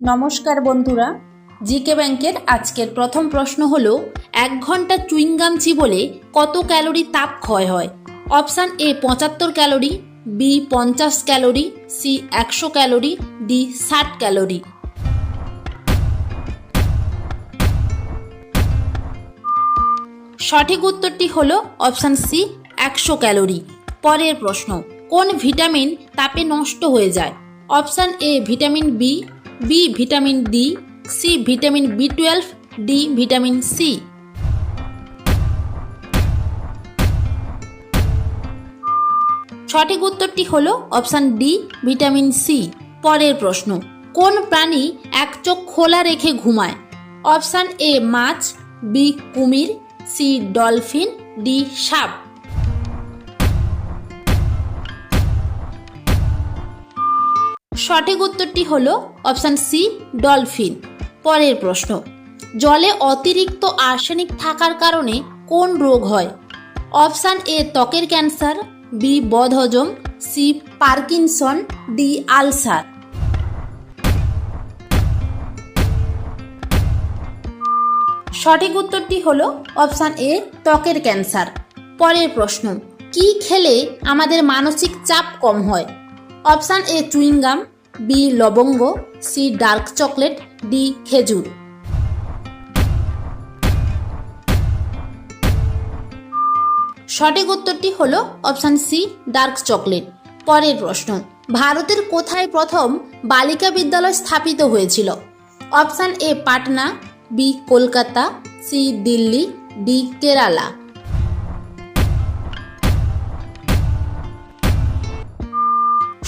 নমস্কার বন্ধুরা, জিকে ব্যাংকের আজকের প্রথম প্রশ্ন হলো, এক ঘণ্টা চুইংগাম চিবোলে কত ক্যালোরি তাপ ক্ষয় হয়? অপশান এ পঁচাত্তর ক্যালোরি, বি পঞ্চাশ ক্যালোরি, সি একশো ক্যালোরি, ডি ষাট ক্যালোরি। সঠিক উত্তরটি হল অপশান সি, একশো ক্যালোরি। পরের প্রশ্ন, কোন ভিটামিন তাপে নষ্ট হয়ে যায়? Option A vitamin B B vitamin D C vitamin B twelve D vitamin C সঠিক উত্তরটি হলো অপশান ডি ভিটামিন সি পরের প্রশ্ন, কোন প্রাণী এক চোখ খোলা রেখে ঘুমায়? অপশান এ মাছ বি কুমির সি ডলফিন ডি সাপ। সঠিক উত্তরটি হল অপশান সি, ডলফিন। পরের প্রশ্ন, জলে অতিরিক্ত আর্সেনিক থাকার কারণে কোন রোগ হয়? অপশান এ, ত্বকের ক্যান্সার, বি, বদহজম, সি, পার্কিনসন, ডি, আলসার। সঠিক উত্তরটি হল অপশান এ, ত্বকের ক্যান্সার। পরের প্রশ্ন, কি খেলে আমাদের মানসিক চাপ কম হয়? Option A, chewing gum B লবঙ্গ, সি ডার্ক চকলেট, ডি খেজুর। সঠিক উত্তরটি হল অপশান সি, ডার্ক চকলেট। পরের প্রশ্ন, ভারতের কোথায় প্রথম বালিকা বিদ্যালয় স্থাপিত হয়েছিল? Option A, Patna, B, Kolkata, C, Delhi, D, Kerala.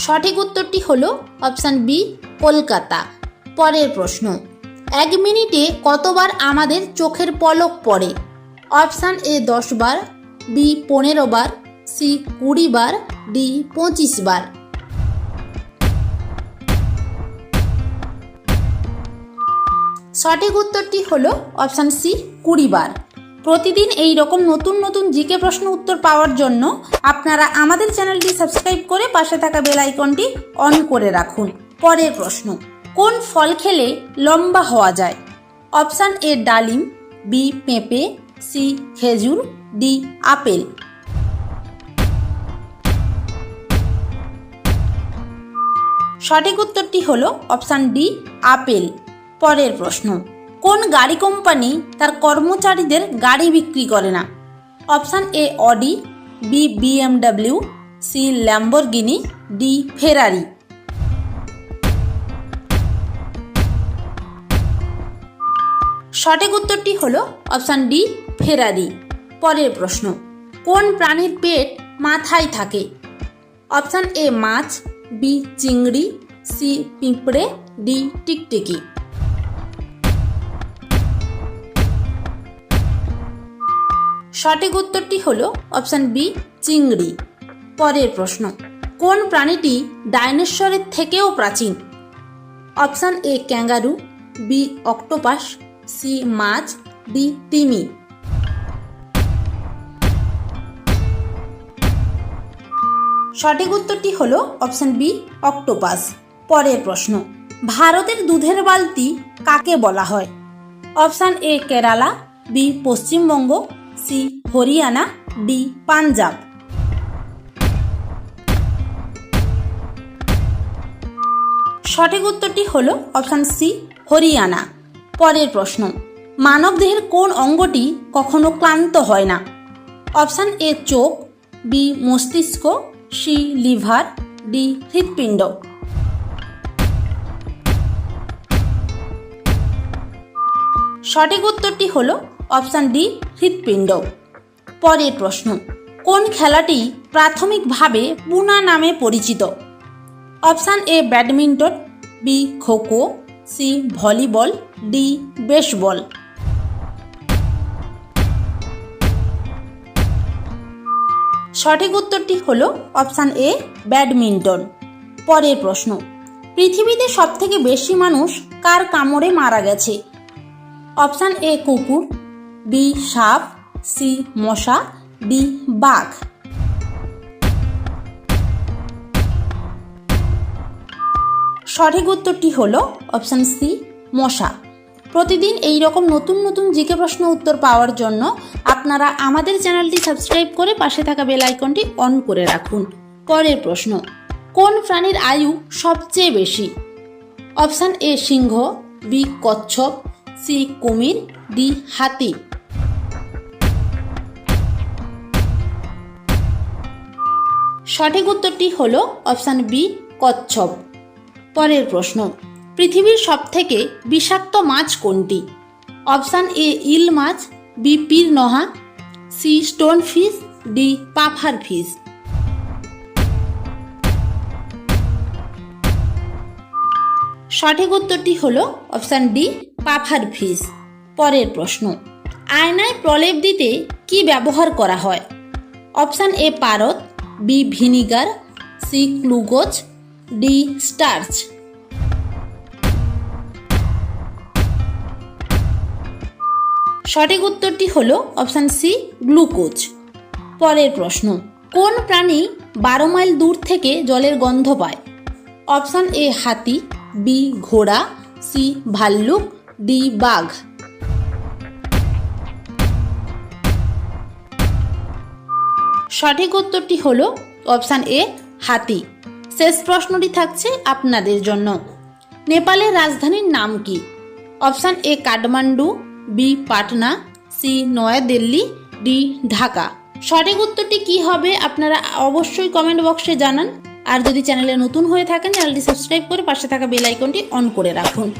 সঠিক উত্তরটি হলো অপশান বি, কলকাতা। পরের প্রশ্ন, এক মিনিটে কতবার আমাদের চোখের পলক পড়ে? অপশান এ দশ বার বি পনেরো বার সি কুড়ি বার ডি পঁচিশ বার সঠিক উত্তরটি হলো অপশান সি কুড়ি বার প্রতিদিন এই রকম নতুন নতুন জিকে প্রশ্ন উত্তর পাওয়ার জন্য আপনারা আমাদের চ্যানেলটি সাবস্ক্রাইব করে পাশে থাকা বেল আইকনটি অন করে রাখুন। পরের প্রশ্ন, কোন ফল খেলে লম্বা হওয়া যায়? অপশান এ, ডালিম, বি, পেঁপে, সি, খেজুর, ডি, আপেল। সঠিক উত্তরটি হলো অপশান ডি, আপেল। পরের প্রশ্ন কোন গাড়ি কোম্পানি তার কর্মচারীদের গাড়ি বিক্রি করে না? Option A, Audi, B, BMW, C, Lamborghini, D, Ferrari. সঠিক উত্তরটি হল অপশান ডি, ফেরারি। পরের প্রশ্ন, কোন প্রাণীর পেট মাথায় থাকে? অপশান এ, মাছ, বি, চিংড়ি, সি, পিঁপড়ে, ডি, টিকটিকি। সঠিক উত্তরটি হলো অপশান বি, চিংড়ি। পরের প্রশ্ন, কোন প্রাণীটি ডাইনোসরের থেকেও প্রাচীন? Option A, kangaroo, B, octopus, C, much, D, তিমি। সঠিক উত্তরটি হলো অপশান বি, অক্টোপাস। পরের প্রশ্ন, ভারতের দুধের বালতি কাকে বলা হয়? Option A, Kerala, B, Paschimbanga C Haryana D Punjab. সঠিক উত্তরটি হল অপশান সি, হরিয়ানা। পরের প্রশ্ন, মানবদেহের কোন অঙ্গটি কখনো ক্লান্ত হয় না? অপশান এ, চোখ, বি, মস্তিষ্ক, সি, লিভার, ডি, হৃৎপিণ্ড। সঠিক উত্তরটি হলো অপশান ডি, হৃৎপিণ্ড। পরের প্রশ্ন, কোন খেলাটি প্রাথমিকভাবে পুনা নামে পরিচিত? Option A, badminton, B, kho kho, C, volleyball, D, baseball. সঠিক উত্তরটি হল অপশান এ, ব্যাডমিন্টন। পরের প্রশ্ন, পৃথিবীতে সবথেকে বেশি মানুষ কার কামড়ে মারা গেছে? অপশান এ, কুকুর বি সাপ, সি মশা, ডি বাঘ। সঠিক উত্তরটি হল অপশান সি, মশা। প্রতিদিন এই রকম নতুন নতুন জিকে প্রশ্ন উত্তর পাওয়ার জন্য আপনারা আমাদের চ্যানেলটি সাবস্ক্রাইব করে পাশে থাকা বেল আইকনটি অন করে রাখুন। পরের প্রশ্ন, কোন প্রাণীর আয়ু সবচেয়ে বেশি? অপশান এ সিংহ, বি কচ্ছপ, সি কুমির, ডি হাতি। সঠিক উত্তরটি হল অপশান বি, কচ্ছপ। পরের প্রশ্ন, পৃথিবীর সবথেকে বিষাক্ত মাছ কোনটি? Option A, ill much, B, piranha, C, stone fish, D, puffer fish. সঠিক উত্তরটি হল অপশান ডি, পাফার ফিশ। পরের প্রশ্ন, আয়নায় প্রলেপ দিতে কি ব্যবহার করা হয়? অপশান এ, পারদ B vinegar, C glucose D starch. সঠিক উত্তরটি হলো অপশান সি, গ্লুকোজ। পরের প্রশ্ন, কোন প্রাণী বারো মাইল দূর থেকে জলের গন্ধ পায়? অপশান এ হাতি, বি ঘোড়া, সি ভাল্লুক, ডি বাঘ। সঠিক উত্তরটি হলো অপশান এ, হাতি। শেষ প্রশ্নটি থাকছে আপনাদের জন্য। নেপালের রাজধানীর নাম কি? Option A, Kathmandu, B, Patna, C, New Delhi, D, Dhaka. সঠিক উত্তরটি কি হবে আপনারা অবশ্যই কমেন্ট বক্সে জানান। আর যদি চ্যানেলে নতুন হয়ে থাকেন চ্যানেলটি সাবস্ক্রাইব করে পাশে থাকা বেল আইকনটি অন করে রাখুন।